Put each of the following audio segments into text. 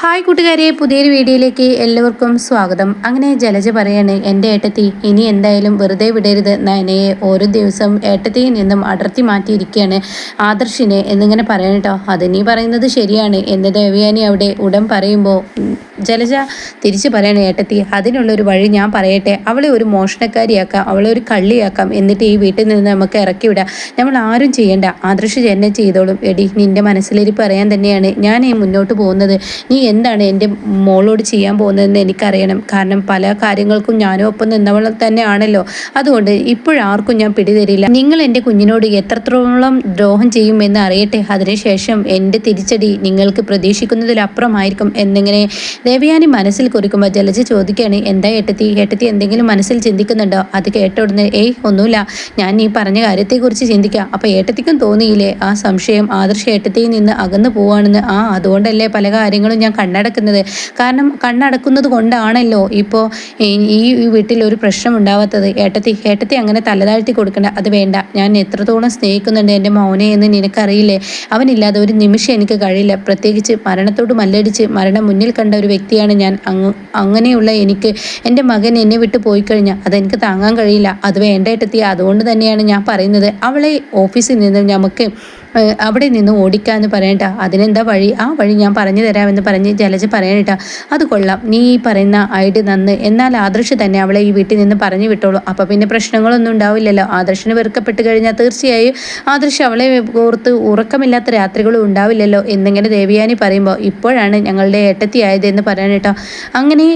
Hi കൂട്ടുകാരെ പുതിയൊരു വീഡിയോയിലേക്ക് എല്ലാവർക്കും സ്വാഗതം. അങ്ങനെ ജലജ പറയാണ് എന്റെ ഏട്ടത്തി ഇനി എന്തായാലും വെറുതെ വിടരുത്. നയനയെ ഓരോ ദിവസം ഏട്ടത്തിയിൽ നിന്നും അടർത്തി മാറ്റിയിരിക്കുകയാണ് ആദർശിനെ എന്നിങ്ങനെ പറയണം കേട്ടോ അത് നീ പറയുന്നത് ശരിയാണ് എന്ന് ദേവയാനി അവിടെ ഉടൻ പറയുമ്പോൾ ജലജ തിരിച്ചു പറയണേ ഏട്ടത്തി അതിനുള്ളൊരു വഴി ഞാൻ പറയട്ടെ. അവളെ ഒരു മോഷണക്കാരിയാക്കാം അവളെ ഒരു കള്ളിയാക്കാം എന്നിട്ട് ഈ വീട്ടിൽ നിന്ന് നമുക്ക് ഇറക്കി വിടാം. നമ്മൾ ആരും ചെയ്യണ്ട. ആദർശ് എന്നെ ചെയ്തോളും. എടി നിന്റെ മനസ്സിലിരിപ്പ് പറയാൻ തന്നെയാണ് ഞാൻ ഈ മുന്നോട്ട് പോകുന്നത്. നീ എന്താണ് എന്റെ മോളോട് ചെയ്യാൻ പോകുന്നതെന്ന് എനിക്കറിയണം. കാരണം പല കാര്യങ്ങൾക്കും ഞാനും ഒപ്പം നിന്നവൾ തന്നെയാണല്ലോ. അതുകൊണ്ട് ഇപ്പോഴാർക്കും ഞാൻ പിടിതരില്ല നിങ്ങൾ എന്റെ കുഞ്ഞിനോട് എത്രത്തോളം ദ്രോഹം ചെയ്യുമെന്ന് അറിയട്ടെ. അതിനുശേഷം എന്റെ തിരിച്ചടി നിങ്ങൾക്ക് പ്രതീക്ഷിക്കുന്നതിലപ്പുറമായിരിക്കും എന്നിങ്ങനെ ദേവയാനി മനസ്സിൽ കുറിക്കുമ്പോൾ ജലജ ചോദിക്കുകയാണ് എന്താ ഏട്ടത്തി? ഏട്ടത്തി എന്തെങ്കിലും മനസ്സിൽ ചിന്തിക്കുന്നുണ്ടോ? അത് കേട്ട ഉടനെ ഏയ് ഒന്നുമില്ല. ഞാൻ ഈ പറഞ്ഞ കാര്യത്തെക്കുറിച്ച് ചിന്തിക്കാം. അപ്പോൾ ഏട്ടത്തിക്കും തോന്നിയില്ലേ? ആ സംശയം ആദർശ ഏട്ടത്തിയിൽ നിന്ന് അകന്നു പോവാണെന്ന്. ആ അതുകൊണ്ടല്ലേ പല കാര്യങ്ങളും ഞാൻ കണ്ണടക്കുന്നത്. കാരണം കണ്ണടക്കുന്നത് കൊണ്ടാണല്ലോ ഇപ്പോൾ ഈ വീട്ടിൽ ഒരു പ്രശ്നം ഉണ്ടാവാത്തത്. ഏട്ടത്തി ഏട്ടത്തി അങ്ങനെ തലതാഴ്ത്തി കൊടുക്കണ്ട. അത് വേണ്ട. ഞാൻ എത്രത്തോളം സ്നേഹിക്കുന്നുണ്ട് എന്റെ മൗനെ എന്ന് നിനക്കറിയില്ലേ? അവനില്ലാതെ ഒരു നിമിഷം എനിക്ക് കഴിയില്ല. പ്രത്യേകിച്ച് മരണത്തോട് മല്ലടിച്ച് മരണം മുന്നിൽ കണ്ട ഒരു വ്യക്തിയാണ് ഞാൻ. അങ് അങ്ങനെയുള്ള എനിക്ക് എന്റെ മകൻ എന്നെ വിട്ട് പോയി കഴിഞ്ഞാൽ അതെനിക്ക് താങ്ങാൻ കഴിയില്ല. അത് വേണ്ട ഏട്ടത്തി. അതുകൊണ്ട് തന്നെയാണ് ഞാൻ പറയുന്നത്. അവളെ ഓഫീസിൽ നിന്ന് നമുക്ക് അവിടെ നിന്ന് ഓടിക്കാമെന്ന് പറയണ്ട. അതിനെന്താ വഴി? ആ വഴി ഞാൻ പറഞ്ഞു തരാമെന്ന് പറഞ്ഞ് ജലജ പറയണേട്ടാ. അത് കൊള്ളാം. നീ ഈ പറയുന്ന ഐഡി നന്ന്. എന്നാൽ ആദർശ് തന്നെ അവളെ ഈ വീട്ടിൽ നിന്ന് പറഞ്ഞു വിട്ടോളൂ. അപ്പോൾ പിന്നെ പ്രശ്നങ്ങളൊന്നും ഉണ്ടാവില്ലല്ലോ. ആദർശിന് വെറുക്കപ്പെട്ട് കഴിഞ്ഞാൽ തീർച്ചയായും ആദർശ് അവളെ ഓർത്ത് ഉറക്കമില്ലാത്ത രാത്രികളും ഉണ്ടാവില്ലല്ലോ എന്നിങ്ങനെ ദേവിയാനി പറയുമ്പോൾ ഇപ്പോഴാണ് ഞങ്ങളുടെ ഏട്ടത്തിയായത് എന്ന് പറയാനേട്ടോ അങ്ങനെ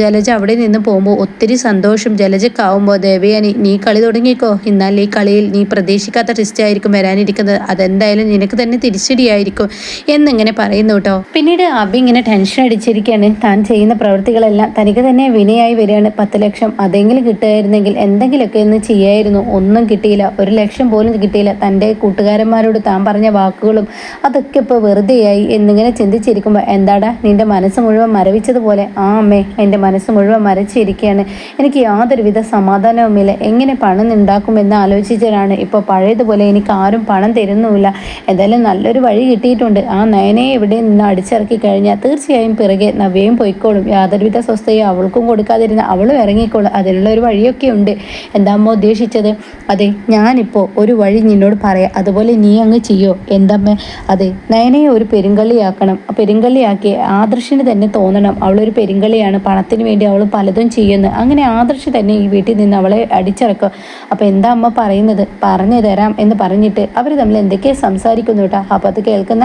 ജലജ അവിടെ നിന്ന് പോകുമ്പോൾ ഒത്തിരി സന്തോഷം ജലജക്കാവുമ്പോൾ ദേവിയാനി നീ കളി തുടങ്ങിക്കോ. എന്നാൽ ഈ കളിയിൽ നീ പ്രതീക്ഷിക്കാത്ത ട്വിസ്റ്റ് ആയിരിക്കും വരാനിരിക്കുന്നത്. അതെന്താ എന്തായാലും നിനക്ക് തന്നെ തിരിച്ചടിയായിരിക്കും എന്നിങ്ങനെ പറയുന്നു കേട്ടോ പിന്നീട് അബി ഇങ്ങനെ ടെൻഷൻ അടിച്ചിരിക്കുകയാണ് താൻ ചെയ്യുന്ന പ്രവൃത്തികളെല്ലാം തനിക്ക് തന്നെ വിനയായി വരികയാണ്. പത്ത് ലക്ഷം അതെങ്കിലും കിട്ടുമായിരുന്നെങ്കിൽ എന്തെങ്കിലുമൊക്കെ ഒന്ന് ചെയ്യായിരുന്നു. ഒന്നും കിട്ടിയില്ല. ഒരു ലക്ഷം പോലും കിട്ടിയില്ല. തന്റെ കൂട്ടുകാരന്മാരോട് താൻ പറഞ്ഞ വാക്കുകളും അതൊക്കെ ഇപ്പോൾ വെറുതെയായി എന്നിങ്ങനെ ചിന്തിച്ചിരിക്കുമ്പോൾ എന്താടാ നിന്റെ മനസ്സ് മുഴുവൻ മരവിച്ചതുപോലെ? ആ അമ്മേ എന്റെ മനസ്സ് മുഴുവൻ മരച്ചിരിക്കുകയാണ് എനിക്ക് യാതൊരുവിധ സമാധാനവുമില്ല. എങ്ങനെ പണം ഉണ്ടാക്കുമെന്ന് ആലോചിച്ചിട്ടാണ് ഇപ്പോൾ പഴയതുപോലെ എനിക്ക് ആരും പണം തരുന്നുമില്ല. എന്തായാലും നല്ലൊരു വഴി കിട്ടിയിട്ടുണ്ട്. ആ നയനയെ ഇവിടെ നിന്ന് അടിച്ചിറക്കി കഴിഞ്ഞാൽ തീർച്ചയായും പിറകെ നവ്യയും പൊയ്ക്കോളും. യാതൊരുവിധ സ്വസ്ഥയും അവൾക്കും കൊടുക്കാതിരുന്ന അവളും ഇറങ്ങിക്കോളും. അതിനുള്ള ഒരു വഴിയൊക്കെ ഉണ്ട്. എന്താമ്മ ഉദ്ദേശിച്ചത്? അതെ ഞാനിപ്പോൾ ഒരു വഴി നിന്നോട് പറയാം. അതുപോലെ നീ അങ്ങ് ചെയ്യോ? എന്താമ്മ? അതെ നയനയെ ഒരു പെരുങ്കള്ളിയാക്കണം. പെരുങ്കള്ളിയാക്കി ആദർശിന് തന്നെ തോന്നണം. അവളൊരു പെരുങ്കള്ളിയാണ്. പണത്തിന് വേണ്ടി അവൾ പലതും ചെയ്യുന്നു. അങ്ങനെ ആദർശി തന്നെ ഈ വീട്ടിൽ നിന്ന് അവളെ അടിച്ചിറക്കും. അപ്പോൾ എന്താ അമ്മ പറയുന്നത്? പറഞ്ഞു തരാം എന്ന് പറഞ്ഞിട്ട് അവർ തമ്മിൽ എന്തൊക്കെ സംസാരിക്കുന്നു കേട്ടോ. അപ്പോൾ അത് കേൾക്കുന്ന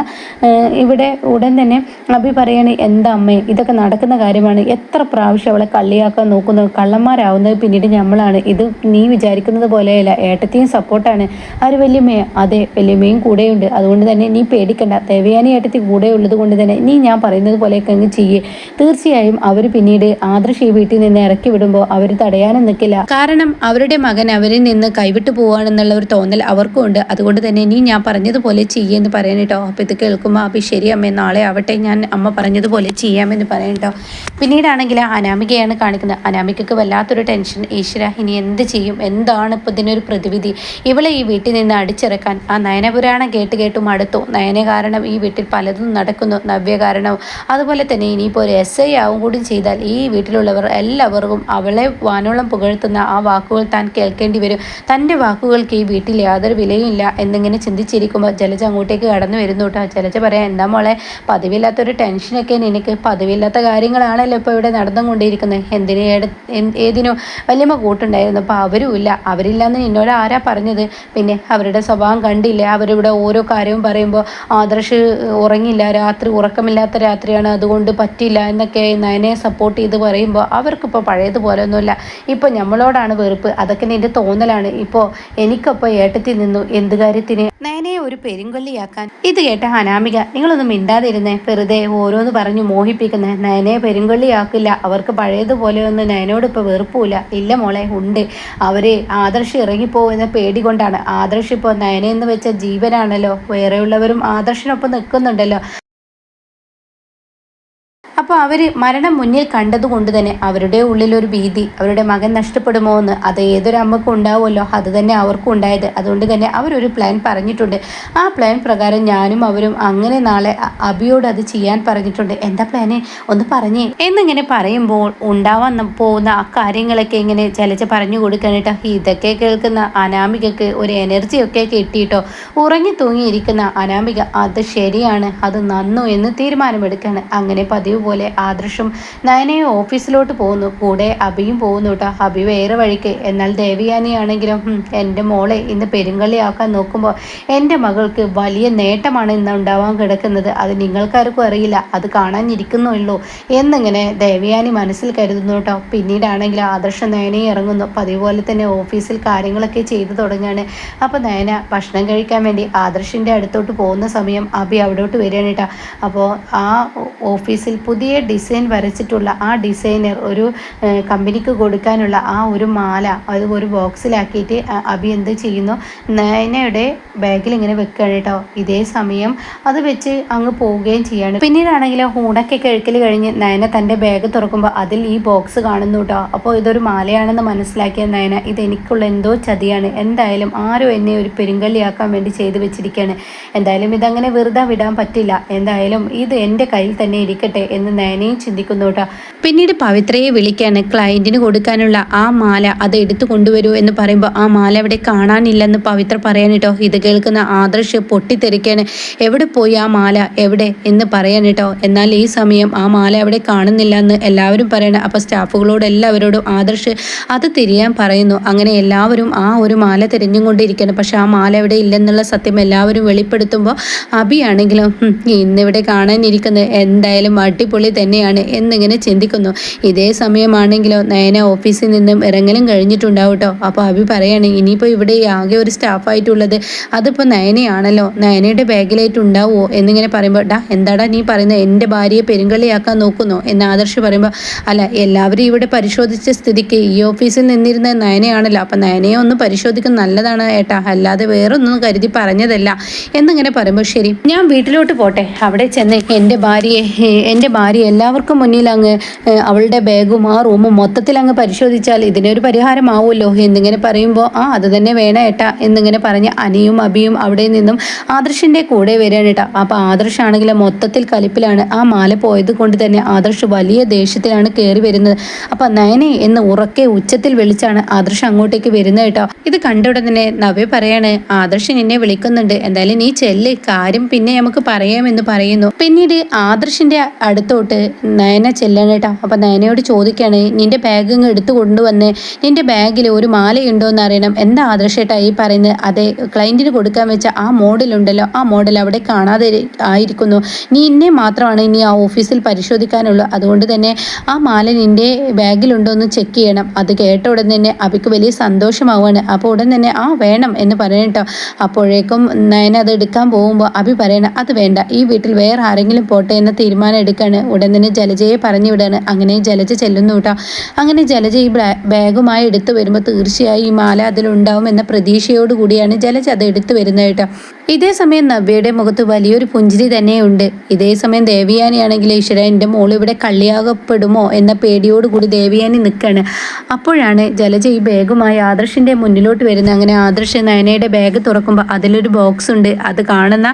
ഇവിടെ ഉടൻ തന്നെ അഭി പറയണേ എന്താ അമ്മേ ഇതൊക്കെ നടക്കുന്ന കാര്യമാണ്. എത്ര പ്രാവശ്യം അവളെ കള്ളിയാക്കാൻ നോക്കുന്നു? കള്ളന്മാരാവുന്നത് പിന്നീട് നമ്മളാണ് ഇത് നീ വിചാരിക്കുന്നത് പോലെയല്ല. ഏട്ടത്തെയും സപ്പോർട്ടാണ്. ആര് വല്യമ്മയെ അതെ വല്യമ്മയും കൂടെയുണ്ട്. അതുകൊണ്ട് തന്നെ നീ പേടിക്കണ്ട. ദേവയാനി ഏട്ടത്തി കൂടെ ഉള്ളത് കൊണ്ട് തന്നെ നീ ഞാൻ പറയുന്നത് പോലെയൊക്കെ അങ്ങ് ചെയ്യേ. തീർച്ചയായും അവർ പിന്നീട് ആദർശ് ഈ വീട്ടിൽ നിന്ന് ഇറക്കി വിടുമ്പോൾ അവർ തടയാനും നിൽക്കില്ല കാരണം അവരുടെ മകൻ അവരിൽ നിന്ന് കൈവിട്ടു പോവാണെന്നുള്ള ഒരു തോന്നൽ അവർക്കും ഉണ്ട്. അതുകൊണ്ട് തന്നെ നീ ഞാൻ പറഞ്ഞതുപോലെ ചെയ്യുമെന്ന് പറയാൻ കേട്ടോ അപ്പോൾ ഇത് കേൾക്കുമ്പോൾ അപ്പം ശരി അമ്മേ നാളെ ആവട്ടെ ഞാൻ അമ്മ പറഞ്ഞതുപോലെ ചെയ്യാമെന്ന് പറയാൻ കേട്ടോ പിന്നീടാണെങ്കിൽ അനാമികയാണ് കാണിക്കുന്നത്. അനാമികക്ക് വല്ലാത്തൊരു ടെൻഷൻ. ഈശ്വര ഇനി എന്ത് ചെയ്യും? എന്താണ് ഇപ്പോൾ ഇതിനൊരു പ്രതിവിധി? ഇവളെ ഈ വീട്ടിൽ നിന്ന് അടിച്ചിറക്കാൻ. ആ നയനപുരാണം കേട്ട് കേട്ടും അടുത്തു. നയന കാരണം ഈ വീട്ടിൽ പലതും നടക്കുന്നു. നവ്യ കാരണവും. അതുപോലെ തന്നെ ഇനിയിപ്പോൾ ഒരു എസ് ഐ ആവും കൂടി ചെയ്താൽ ഈ വീട്ടിലുള്ളവർ എല്ലാവർക്കും അവളെ വാനോളം പുകഴ്ത്തുന്ന ആ വാക്കുകൾ താൻ കേൾക്കേണ്ടി വരും. തന്റെ വാക്കുകൾക്ക് ഈ വീട്ടിൽ യാതൊരു വിലയുമില്ല എന്നിങ്ങനെ ചിന്തിച്ചിരിക്കുമ്പോൾ ജലജ അങ്ങോട്ടേക്ക് കടന്നു വരുന്നു കേട്ടോ. ജലജ പറയാം എന്താ മോളെ പതിവില്ലാത്തൊരു ടെൻഷനൊക്കെ നിനക്ക് പതിവില്ലാത്ത കാര്യങ്ങളാണല്ലോ ഇപ്പോൾ ഇവിടെ നടന്നുകൊണ്ടിരിക്കുന്നത്. എന്തിനു ഏതിനോ? വലിയമ്മ കൂട്ടുണ്ടായിരുന്നു. അപ്പോൾ അവരും ഇല്ല. അവരില്ലാന്ന് നിന്നോട് ആരാ പറഞ്ഞത്? പിന്നെ അവരുടെ സ്വഭാവം കണ്ടില്ലേ? അവരിവിടെ ഓരോ കാര്യവും പറയുമ്പോൾ ആദർശ് ഉറങ്ങില്ല. രാത്രി ഉറക്കമില്ലാത്ത രാത്രിയാണ്. അതുകൊണ്ട് പറ്റില്ല എന്നൊക്കെ നയനെ സപ്പോർട്ട് ചെയ്ത് പറയുമ്പോൾ അവർക്കിപ്പോൾ പഴയതുപോലെ ഒന്നുമില്ല. ഇപ്പോൾ നമ്മളോടാണ് വെറുപ്പ്. അതൊക്കെ നിന്റെ തോന്നലാണ്. ഇപ്പോൾ എനിക്കപ്പോൾ ഏട്ടത്തിൽ നിന്നു. എന്ത് കാര്യത്തിന്? നയനെ ഒരു പെരുങ്കൊല്ലിയാക്കാൻ. ഇത് കേട്ട അനാമിക നിങ്ങളൊന്നും മിണ്ടാതിരുന്നേ. വെറുതെ ഓരോന്ന് പറഞ്ഞു മോഹിപ്പിക്കുന്നേ. നയനെ പെരുങ്കൊല്ലിയാക്കില്ല. അവർക്ക് പഴയതുപോലെയൊന്നും നയനോട് ഇപ്പോൾ വെറുപ്പില്ല ഇല്ല മോളെ ഉണ്ട്. അവർ ആദർശ് ഇറങ്ങിപ്പോകുന്ന പേടി കൊണ്ടാണ്. ആദർശ് ഇപ്പോൾ നയനെന്ന് വെച്ച ജീവനാണല്ലോ. വേറെയുള്ളവരും ആദർശിനൊപ്പം നിൽക്കുന്നുണ്ടല്ലോ. അപ്പോൾ അവർ മരണം മുന്നിൽ കണ്ടതുകൊണ്ട് തന്നെ അവരുടെ ഉള്ളിലൊരു ഭീതി അവരുടെ മകൻ നഷ്ടപ്പെടുമോ എന്ന് അത് ഏതൊരു അമ്മക്കും ഉണ്ടാവുമല്ലോ അത് തന്നെ അവർക്കും ഉണ്ടായത്. അതുകൊണ്ട് തന്നെ അവരൊരു പ്ലാൻ പറഞ്ഞിട്ടുണ്ട്. ആ പ്ലാൻ പ്രകാരം ഞാനും അവരും അങ്ങനെ നാളെ അബിയോട് അത് ചെയ്യാൻ പറഞ്ഞിട്ടുണ്ട്. എന്താ പ്ലാന് ഒന്ന് പറഞ്ഞേ. എന്നിങ്ങനെ പറയുമ്പോൾ ഉണ്ടാവാൻ പോകുന്ന ആ കാര്യങ്ങളൊക്കെ ഇങ്ങനെ ചലച്ച് പറഞ്ഞു കൊടുക്കാനായിട്ട് ഇതൊക്കെ കേൾക്കുന്ന അനാമികക്ക് ഒരു എനർജിയൊക്കെ കിട്ടിയിട്ടോ. ഉറങ്ങി തൂങ്ങിയിരിക്കുന്ന അനാമിക അത് ശരിയാണ് അത് നന്നു എന്ന് തീരുമാനമെടുക്കുകയാണ് അങ്ങനെ പതിവ് പോലെ ആദർശം നയനയെ ഓഫീസിലോട്ട് പോകുന്നു കൂടെ അബിയും പോകുന്നു കേട്ടോ അബി വേറെ വഴിക്ക്. എന്നാൽ ദേവിയാനിയാണെങ്കിലും "ഹും, എന്റെ മോളെ ഇന്ന് പെരുങ്കളിയാക്കാൻ നോക്കുമ്പോൾ എന്റെ മകൾക്ക് വലിയ നേട്ടമാണ് ഇന്ന് ഉണ്ടാവാൻ കിടക്കുന്നത്. അത് നിങ്ങൾക്കാർക്കും അറിയില്ല. അത് കാണാനിരിക്കുന്നുള്ളൂ എന്നിങ്ങനെ ദേവിയാനി മനസ്സിൽ കരുതുന്നു കേട്ടോ പിന്നീടാണെങ്കിൽ ആദർശ നയനയെ ഇറങ്ങുന്നു. പതിവ് പോലെ തന്നെ ഓഫീസിൽ കാര്യങ്ങളൊക്കെ ചെയ്തു തുടങ്ങുകയാണ് അപ്പോൾ നയന ഭക്ഷണം കഴിക്കാൻ വേണ്ടി ആദർശിന്റെ അടുത്തോട്ട് പോകുന്ന സമയം അബി അവിടോട്ട് വരികയാണ് കേട്ടോ അപ്പോൾ ആ ഓഫീസിൽ പുതിയ ഡിസൈൻ വരച്ചിട്ടുള്ള ആ ഡിസൈനർ ഒരു കമ്പനിക്ക് കൊടുക്കാനുള്ള ആ ഒരു മാല അത് ഒരു ബോക്സിലാക്കിയിട്ട് അബി എന്ത് ചെയ്യുന്നു? നയനയുടെ ബാഗിൽ ഇങ്ങനെ വെക്കുകയാണ് കേട്ടോ ഇതേ സമയം അത് വെച്ച് അങ്ങ് പോവുകയും ചെയ്യാണ്. പിന്നീടാണെങ്കിൽ ഹൂണൊക്കെ കഴിക്കൽ കഴിഞ്ഞ് നയന തന്റെ ബാഗ് തുറക്കുമ്പോൾ അതിൽ ഈ ബോക്സ് കാണുന്നു കേട്ടോ അപ്പോൾ ഇതൊരു മാലയാണെന്ന് മനസ്സിലാക്കിയ നയന ഇത് എനിക്കുള്ള എന്തോ ചതിയാണ്. എന്തായാലും ആരും എന്നെ ഒരു പെരുങ്കല്ലിയാക്കാൻ വേണ്ടി ചെയ്തു വെച്ചിരിക്കുകയാണ് എന്തായാലും ഇതങ്ങനെ വെറുതെ വിടാൻ പറ്റില്ല. എന്തായാലും ഇത് എന്റെ കയ്യിൽ തന്നെ ഇരിക്കട്ടെ എന്ന് നയനയും ചിന്തിക്കുന്നു കേട്ടോ. പിന്നീട് പവിത്രയെ വിളിക്കാണ് ക്ലയന്റിന് കൊടുക്കാനുള്ള ആ മാല അത് എടുത്തു കൊണ്ടുവരൂ എന്ന് പറയുമ്പോൾ ആ മാല അവിടെ കാണാനില്ലെന്ന് പവിത്ര പറയാൻ കേട്ടോ. ഇത് കേൾക്കുന്ന ആദർശ് പൊട്ടിത്തെറിക്കാണ് എവിടെ പോയി ആ മാല? എവിടെ? എന്ന് പറയാൻ കേട്ടോ. എന്നാൽ ഈ സമയം ആ മാല അവിടെ കാണുന്നില്ല എന്ന് എല്ലാവരും പറയണം അപ്പോൾ സ്റ്റാഫുകളോട് എല്ലാവരോടും ആദർശ് അത് തിരിയാൻ പറയുന്നു. അങ്ങനെ എല്ലാവരും ആ ഒരു മാല തിരഞ്ഞുകൊണ്ടിരിക്കുകയാണ് പക്ഷെ ആ മാല ഇവിടെ ഇല്ലെന്നുള്ള സത്യം എല്ലാവരും വെളിപ്പെടുത്തുമ്പോൾ അബിയാണെങ്കിലും "ഹും, ഇന്നിവിടെ കാണാനിരിക്കുന്നത് എന്തായാലും അടിപൊളി തന്നെയാണ് എന്നിങ്ങനെ ചിന്തിക്കുന്നു. ഇതേ സമയമാണെങ്കിലോ നയന ഓഫീസിൽ നിന്നും ഇറങ്ങലും കഴിഞ്ഞിട്ടുണ്ടാവും കേട്ടോ അപ്പോൾ അഭി പറയാണ് ഇനിയിപ്പോൾ ഇവിടെ ആകെ ഒരു സ്റ്റാഫായിട്ടുള്ളത് അതിപ്പോൾ നയനയാണല്ലോ. നയനയുടെ ബാഗിലായിട്ട് ഉണ്ടാവുമോ എന്നിങ്ങനെ പറയുമ്പോൾ ഡാ എന്താടാ നീ പറയുന്നത് എന്റെ ഭാര്യയെ പെരുങ്കളിയാക്കാൻ നോക്കുന്നു. എന്ന് ആദർശ് പറയുമ്പോൾ അല്ല എല്ലാവരും ഇവിടെ പരിശോധിച്ച സ്ഥിതിക്ക് ഈ ഓഫീസിൽ നിന്നിരുന്ന നയനയാണല്ലോ. അപ്പം നയനയെ ഒന്ന് പരിശോധിക്കുന്നത് നല്ലതാണ് ഏട്ടാ. അല്ലാതെ വേറൊന്നും കരുതി പറഞ്ഞതല്ല. എന്നിങ്ങനെ പറയുമ്പോൾ ശരി ഞാൻ വീട്ടിലോട്ട് പോട്ടെ. അവിടെ ചെന്ന് എന്റെ ഭാര്യയെ എന്റെ ഭാര്യ എല്ലാവർക്കും മുന്നിൽ അങ്ങ് അവളുടെ ബാഗും ആ റൂമും മൊത്തത്തിൽ അങ്ങ് പരിശോധിച്ചാൽ ഇതിനൊരു പരിഹാരമാവുമല്ലോ എന്നിങ്ങനെ പറയുമ്പോൾ ആ അത് തന്നെ വേണം ഏട്ടാ എന്നിങ്ങനെ പറഞ്ഞ് അനിയും അബിയും അവിടെ നിന്നും ആദർശിന്റെ കൂടെ വരികയാണ് ഏട്ടാ. അപ്പോൾ ആദർശാണെങ്കിൽ മൊത്തത്തിൽ കലിപ്പിലാണ് ആ മാല പോയത് കൊണ്ട് തന്നെ ആദർശ് വലിയ ദേഷ്യത്തിലാണ് കയറി വരുന്നത്. അപ്പം നയനെ എന്ന് ഉറക്കെ ഉച്ചത്തിൽ വിളിച്ചാണ് ആദർശ് അങ്ങോട്ടേക്ക് വരുന്നത് കേട്ടോ ഇത് കണ്ട ഉടനെ നവ്യ പറയാണ് ആദർശ് നിന്നെ വിളിക്കുന്നുണ്ട്. എന്തായാലും നീ ചെല്ല്. കാര്യം പിന്നെ നമുക്ക് പറയാമെന്ന് പറയുന്നു. പിന്നീട് ആദർശിന്റെ അടുത്തോട്ട് നയന ചെല്ലണം കേട്ടോ. അപ്പൊ നയനയോട് ചോദിക്കുകയാണ് നിന്റെ ബാഗ് ഇങ്ങ് എടുത്തു കൊണ്ടുവന്ന്. നിന്റെ ബാഗിൽ ഒരു മാലയുണ്ടോ എന്ന് അറിയണം. എന്താ ആദർശേട്ടാ ഈ പറയുന്നത്? അതെ ക്ലയന്റിന് കൊടുക്കാൻ വെച്ച ആ മോഡലുണ്ടല്ലോ ആ മോഡൽ അവിടെ കാണാതെ ആയിരിക്കുന്നു. നീ എന്നെ മാത്രമാണ് ഇനി ആ ഓഫീസിൽ പരിശോധിക്കാനുള്ളൂ. അതുകൊണ്ട് തന്നെ ആ മാല നിന്റെ ബാഗിലുണ്ടോ എന്ന് ചെക്ക് ചെയ്യണം. അത് കേട്ട ഉടൻ തന്നെ അവയ്ക്ക് വലിയ സന്തോഷമാവുകയാണ്. അപ്പോൾ ഉടൻ തന്നെ ആ വേണം എന്ന് പറയട്ടോ അപ്പോഴേക്കും നയന അത് എടുക്കാൻ പോകുമ്പോൾ അഭി പറയണം അത് വേണ്ട. ഈ വീട്ടിൽ വേറെ ആരെങ്കിലും പോട്ടെ എന്ന തീരുമാനം എടുക്കാണ്. ഉടൻ തന്നെ ജലജയെ പറഞ്ഞു വിടാണ് അങ്ങനെ ജലജ ചെല്ലുന്നു കേട്ടോ അങ്ങനെ ജലജ ഈ ബാഗുമായി എടുത്തു വരുമ്പോൾ തീർച്ചയായും ഈ മാല അതിലുണ്ടാവും എന്ന പ്രതീക്ഷയോട് കൂടിയാണ് ജലജ അത് എടുത്തു വരുന്നത് കേട്ടോ. ഇതേ സമയം നവ്യയുടെ മുഖത്ത് വലിയൊരു പുഞ്ചിരി തന്നെയുണ്ട്. ഇതേ സമയം ദേവിയാനിയാണെങ്കിൽ ഈശ്വര എന്റെ മോൾ ഇവിടെ കള്ളിയാകപ്പെടുമോ? എന്ന പേടിയോട് കൂടി ദേവിയാനി നിൽക്കുകയാണ് അപ്പോഴാണ് ജലജ ഈ ബാഗുമായി ആദർശിന്റെ മുന്നിലോട്ട് വരുന്നത്. അങ്ങനെ ആദർശ് നയനയുടെ ബാഗ് തുറക്കുമ്പോൾ അതിലൊരു ബോക്സ് ഉണ്ട് അത് കാണുന്ന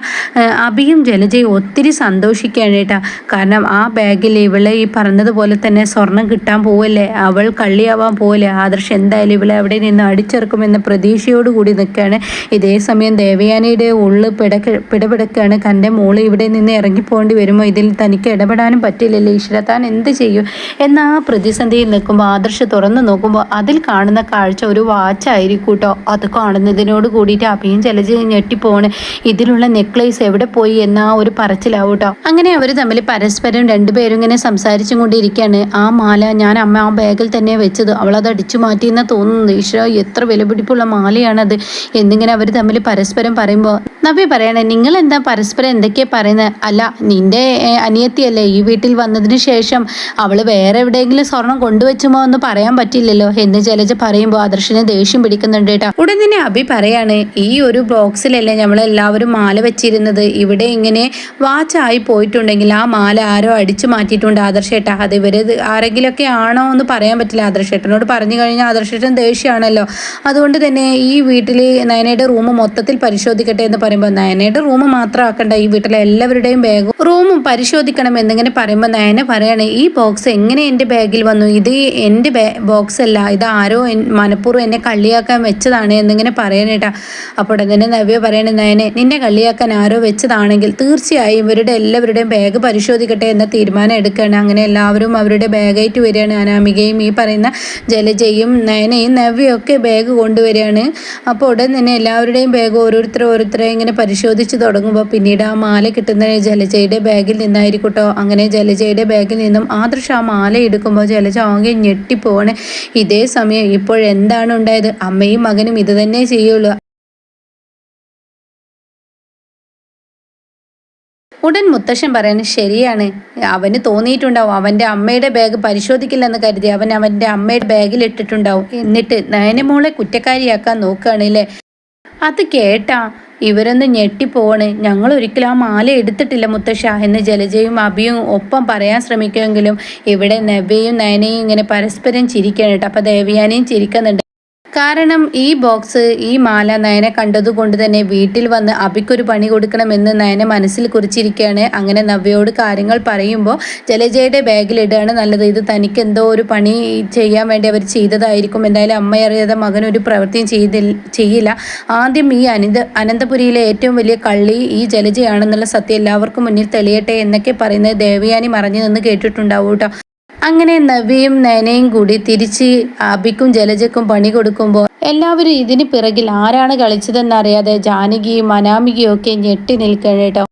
അഭിയും ജലജയും ഒത്തിരി സന്തോഷിക്കുകയാണ് കേട്ടോ. കാരണം ആ ബാഗിൽ ഇവളെ ഈ പറഞ്ഞതുപോലെ തന്നെ സ്വർണം കിട്ടാൻ പോവല്ലേ? അവൾ കള്ളിയാവാൻ പോവല്ലേ? ആദർശ് എന്തായാലും ഇവളെ അവിടെ നിന്ന് അടിച്ചിറക്കുമെന്ന പ്രതീക്ഷയോടുകൂടി നിൽക്കുകയാണ്. ഇതേ സമയം ദേവയാനിയുടെ ഉള്ളു പിടക്ക് പിടപെടുക്കുകയാണ്. തന്റെ മോൾ ഇവിടെ നിന്ന് ഇറങ്ങിപ്പോകേണ്ടി വരുമോ? ഇതിൽ തനിക്ക് ഇടപെടാനും പറ്റില്ലല്ലേ? ഈശ്വര താൻ എന്ത് ചെയ്യും? എന്ന ആ പ്രതിസന്ധിയിൽ നിൽക്കുമ്പോൾ ആദർശ് തുറന്നു നോക്കുമ്പോൾ അതിൽ കാണുന്ന കാഴ്ച ഒരു വാച്ചായിരിക്കും കേട്ടോ അത് കാണുന്നതിനോട് കൂടിയിട്ട് അഭിയും ജലജ ഞെട്ടിപ്പോണ്. ഇതിലുള്ള നെക്ലേസ് എവിടെ പോയി? എന്ന ആ ഒരു പറച്ചിലാവും കേട്ടോ അങ്ങനെ അവർ തമ്മിൽ പരസ്പരം രണ്ടുപേരും ഇങ്ങനെ സംസാരിച്ചും കൊണ്ടിരിക്കുകയാണ്. ആ മാല ഞാൻ അമ്മ ആ ബാഗിൽ തന്നെ വെച്ചത്. അവളത് അടിച്ചു മാറ്റിയെന്ന് തോന്നുന്നു ഈശ്വര എത്ര വിലപിടിപ്പുള്ള മാലയാണത്. എന്നിങ്ങനെ അവർ തമ്മിൽ പരസ്പരം പറയുമ്പോൾ നബി പറയണേ നിങ്ങൾ എന്താ പരസ്പരം എന്തൊക്കെയാ പറയുന്നത് അല്ല നിന്റെ അനിയത്തിയല്ലേ ഈ വീട്ടിൽ വന്നതിന് ശേഷം അവൾ വേറെ എവിടെയെങ്കിലും സ്വർണം കൊണ്ടുവച്ചുമോ എന്ന് പറയാൻ പറ്റില്ലല്ലോ? എന്ന് ജലജ പറയുമ്പോൾ ആദർശിനെ ദേഷ്യം പിടിക്കുന്നുണ്ട് കേട്ടോ. ഉടൻ തന്നെ അബി പറയാണ് ഈ ഒരു ബോക്സിലല്ലേ നമ്മളെല്ലാവരും മാല വെച്ചിരുന്നത്? ഇവിടെ ഇങ്ങനെ വാച്ചായി പോയിട്ടുണ്ടെങ്കിൽ ആ മാല ആരോ അടിച്ചു മാറ്റിയിട്ടുണ്ട് ആദർശേട്ട. അത് ഇവർ ആരെങ്കിലുമൊക്കെ ആണോ എന്ന് പറയാൻ പറ്റില്ല ആദർശേട്ടനോട് പറഞ്ഞു കഴിഞ്ഞാൽ ആദർശേട്ടൻ ദേഷ്യമാണല്ലോ. അതുകൊണ്ട് തന്നെ ഈ വീട്ടിൽ നയനയുടെ റൂം മൊത്തത്തിൽ പരിശോധിക്കട്ടെ എന്ന് പറയുമ്പോൾ നയനയുടെ റൂം മാത്രം ആക്കണ്ട. ഈ വീട്ടിലെ എല്ലാവരുടെയും ബാഗ് റൂമും പരിശോധിക്കണം എന്നിങ്ങനെ പറയുമ്പോൾ നയന പറയാണ് ഈ ബോക്സ് എങ്ങനെ എന്റെ ബാഗിൽ വന്നു? ഇത് എന്റെ ബോക്സ് അല്ല. ഇത് ആരോ മനഃപൂർവം എന്നെ കള്ളിയാക്കാൻ വെച്ചതാണ് എന്നിങ്ങനെ പറയണേട്ട അപ്പോൾ തന്നെ നവ്യ പറയണേ നയനെ നിന്നെ കള്ളിയാക്കാൻ ആരോ വെച്ചതാണെങ്കിൽ തീർച്ചയായും ഇവരുടെ എല്ലാവരുടെയും ബാഗ് പരിശോധിക്കട്ടെ എന്ന തീരുമാനം എടുക്കുകയാണ്. അങ്ങനെ എല്ലാവരും അവരുടെ ബാഗായിട്ട് വരികയാണ്. അനാമികയും ഈ പറയുന്ന ജലജയും നയനയും നവ്യയും ഒക്കെ ബാഗ് കൊണ്ടുവരികയാണ്. അപ്പോൾ ഉടൻ തന്നെ എല്ലാവരുടെയും ബാഗ് ഓരോരുത്തർ ഓരോരുത്തരെ ഇങ്ങനെ പരിശോധിച്ച് തുടങ്ങുമ്പോൾ പിന്നീട് ആ മാല കിട്ടുന്ന ജലജയുടെ ബാഗിൽ നിന്നായിരിക്കട്ടോ അങ്ങനെ ജലജയുടെ ബാഗിൽ നിന്നും ആദർശ ആ മാല എടുക്കുമ്പോൾ ജലജ ആകെ ഞെട്ടിപ്പോവാണ്. ഇതേ സമയം ഇപ്പോഴെന്താണ് ഉണ്ടായത്? അമ്മയും മകനും ഇത് തന്നെ ചെയ്യുള്ളൂ. ഉടൻ മുത്തശ്ശൻ പറയുന്നത് ശരിയാണ്. അവന് തോന്നിയിട്ടുണ്ടാവും. അവന്റെ അമ്മയുടെ ബാഗ് പരിശോധിക്കില്ലെന്ന് കരുതി അവൻ അവന്റെ അമ്മയുടെ ബാഗിൽ ഇട്ടിട്ടുണ്ടാവും. എന്നിട്ട് നയനമോളെ കുറ്റക്കാരിയാക്കാൻ നോക്കുകയാണല്ലേ അത് കേട്ടാ. ഇവരൊന്ന് ഞെട്ടിപ്പോണ് ഞങ്ങൾ ഒരിക്കലും ആ മാല എടുത്തിട്ടില്ല മുത്തശ്ശ എന്ന് ജലജയും അഭിയും ഒപ്പം പറയാൻ ശ്രമിക്കുമെങ്കിലും ഇവിടെ നബയും നയനയും ഇങ്ങനെ പരസ്പരം ചിരിക്കണം കേട്ടോ. അപ്പോൾ ദേവിയാനയും ചിരിക്കുന്നുണ്ട്. കാരണം ഈ ബോക്സ് ഈ മാല നയനെ കണ്ടതുകൊണ്ട് തന്നെ വീട്ടിൽ വന്ന് അബിക്കൊരു പണി കൊടുക്കണമെന്ന് നയന മനസ്സിൽ കുറിച്ചിരിക്കുകയാണ്. അങ്ങനെ നവ്യയോട് കാര്യങ്ങൾ പറയുമ്പോൾ ജലജയുടെ ബാഗിലിടുകയാണ് നല്ലത്. ഇത് തനിക്ക് എന്തോ ഒരു പണി ചെയ്യാൻ വേണ്ടി അവർ ചെയ്തതായിരിക്കും. എന്തായാലും അമ്മയറിയാതെ മകൻ ഒരു പ്രവൃത്തിയും ചെയ്തില്ല ചെയ്യില്ല. ആദ്യം ഈ അനന്ത അനന്തപുരിയിലെ ഏറ്റവും വലിയ കള്ളി ഈ ജലജയാണെന്നുള്ള സത്യം എല്ലാവർക്കും മുന്നിൽ തെളിയട്ടെ എന്നൊക്കെ പറയുന്നത് ദേവയാനി മറഞ്ഞു നിന്ന് കേട്ടിട്ടുണ്ടാവും കേട്ടോ. അങ്ങനെ നവിയും നയനയും കൂടി തിരിച്ച് അബിക്കും ജലജക്കും പണി കൊടുക്കുമ്പോൾ എല്ലാവരും ഇതിന് പിറകിൽ ആരാണ് കളിച്ചതെന്നറിയാതെ ജാനകിയും അനാമികയും ഒക്കെ ഞെട്ടി നിൽക്കണം കേട്ടോ.